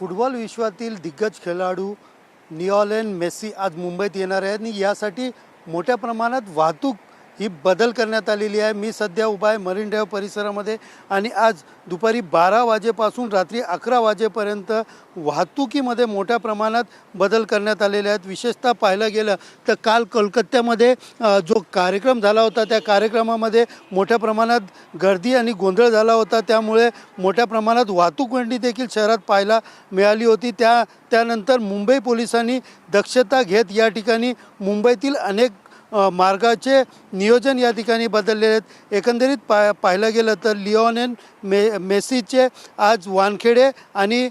Football विश्वातील दिग्गज खेळाडू निऑलेन मेस्सी आज मुंबईत येणार आहेत आणि यासाठी मोठ्या प्रमाणात वाहतूक ही बदल करण्यात आलेली आहे. मी सध्या उभा आहे मरीन ड्राईव्ह परिसरामध्ये आणि आज दुपारी बारा वाजेपासून रात्री अकरा वाजेपर्यंत वाहतुकीमध्ये मोठ्या प्रमाणात बदल करण्यात आलेले आहेत. विशेषतः पाहायला गेलं तर काल कोलकात्यामध्ये जो कार्यक्रम झाला होता त्या कार्यक्रमामध्ये मोठ्या प्रमाणात गर्दी आणि गोंधळ झाला होता. त्यामुळे मोठ्या प्रमाणात वाहतूक कोंडी देखील शहरात पाहायला मिळाली होती. त्या त्यानंतर मुंबई पोलिसांनी दक्षता घेत या ठिकाणी मुंबईतील अनेक मार्गाचे नियोजन या ठिकाणी बदललेले आहेत. एकंदरीत पा पाहायला गेलं तर लिओनेन मे मेसीचे आज वानखेडे आणि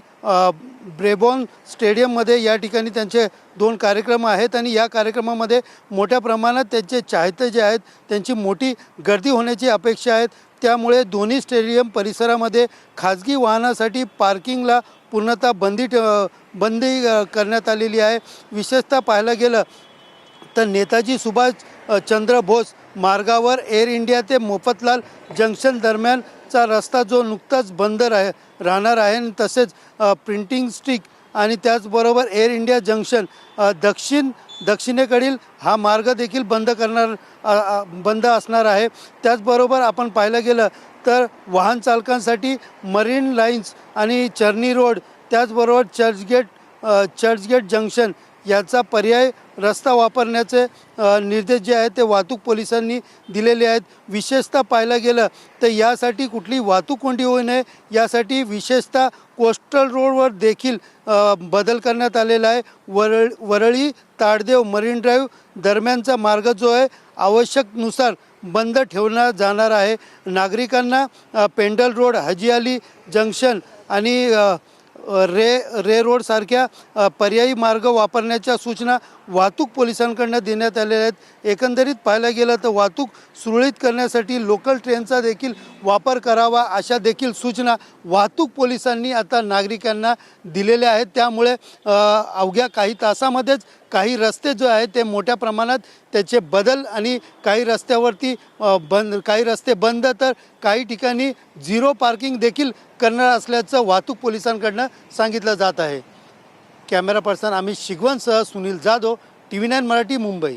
ब्रेबॉन स्टेडियममध्ये या ठिकाणी त्यांचे दोन कार्यक्रम आहेत आणि या कार्यक्रमामध्ये मोठ्या प्रमाणात त्यांचे चाहते जे आहेत त्यांची मोठी गर्दी होण्याची अपेक्षा आहेत. त्यामुळे दोन्ही स्टेडियम परिसरामध्ये खाजगी वाहनासाठी पार्किंगला पूर्णतः बंदी बंदी करण्यात आलेली आहे. विशेषतः पाहायला गेलं तर नेताजी सुभाष चंद्र बोस मार्गावर एअर इंडिया ते मोफतलाल जंक्शन दरम्यानचा रस्ता जो नुकताच बंद राह राहणार आहे तसेच प्रिंटिंग स्टिक आणि त्याचबरोबर एअर इंडिया जंक्शन दक्षिण दक्षिणेकडील हा मार्ग देखील बंद करणार बंद असणार आहे. त्याचबरोबर आपण पाहायला गेलं तर वाहन चालकांसाठी मरीन लाईन्स आणि चर्नी रोड त्याचबरोबर चर्चगेट चर्चगेट जंक्शन याचा पर्याय रस्ता वापरण्याचे निर्देश जे आहेत ते वाहतूक पोलिसांनी दिलेले आहेत. विशेषतः पाहायला गेलं तर यासाठी कुठली वाहतूक कोंडी होऊ नये यासाठी विशेषतः कोस्टल रोडवर देखील बदल करण्यात आलेला आहे. वरळ वरळी ताडदेव मरीन ड्राईव्ह दरम्यानचा मार्ग जो आहे आवश्यकनुसार बंद ठेवला जाणार आहे. नागरिकांना पेंडल रोड हजी अली जंक्शन आणि रे रे रोडसारख्या पर्यायी मार्ग वापरण्याच्या सूचना वाहतूक पोलिसांकडनं देण्यात आलेल्या आहेत. एकंदरीत पाहायला गेलं तर वाहतूक सुरळीत करण्यासाठी लोकल ट्रेनचा देखील वापर करावा अशा देखील सूचना वाहतूक पोलिसांनी आता नागरिकांना दिलेल्या आहेत. त्यामुळे अवघ्या काही तासामध्येच काही रस्ते जो आहे ते मोठ्या प्रमाणात त्याचे बदल आणि काही रस्त्यावरती बंद काही रस्ते बंद तर काही ठिकाणी झिरो पार्किंग देखील करणार असल्याचं वाहतूक पोलिसांकडनं सांगितलं जात आहे. Camera person Amit शिगवणसह Sunil Jadhav T V nine Marathi Mumbai.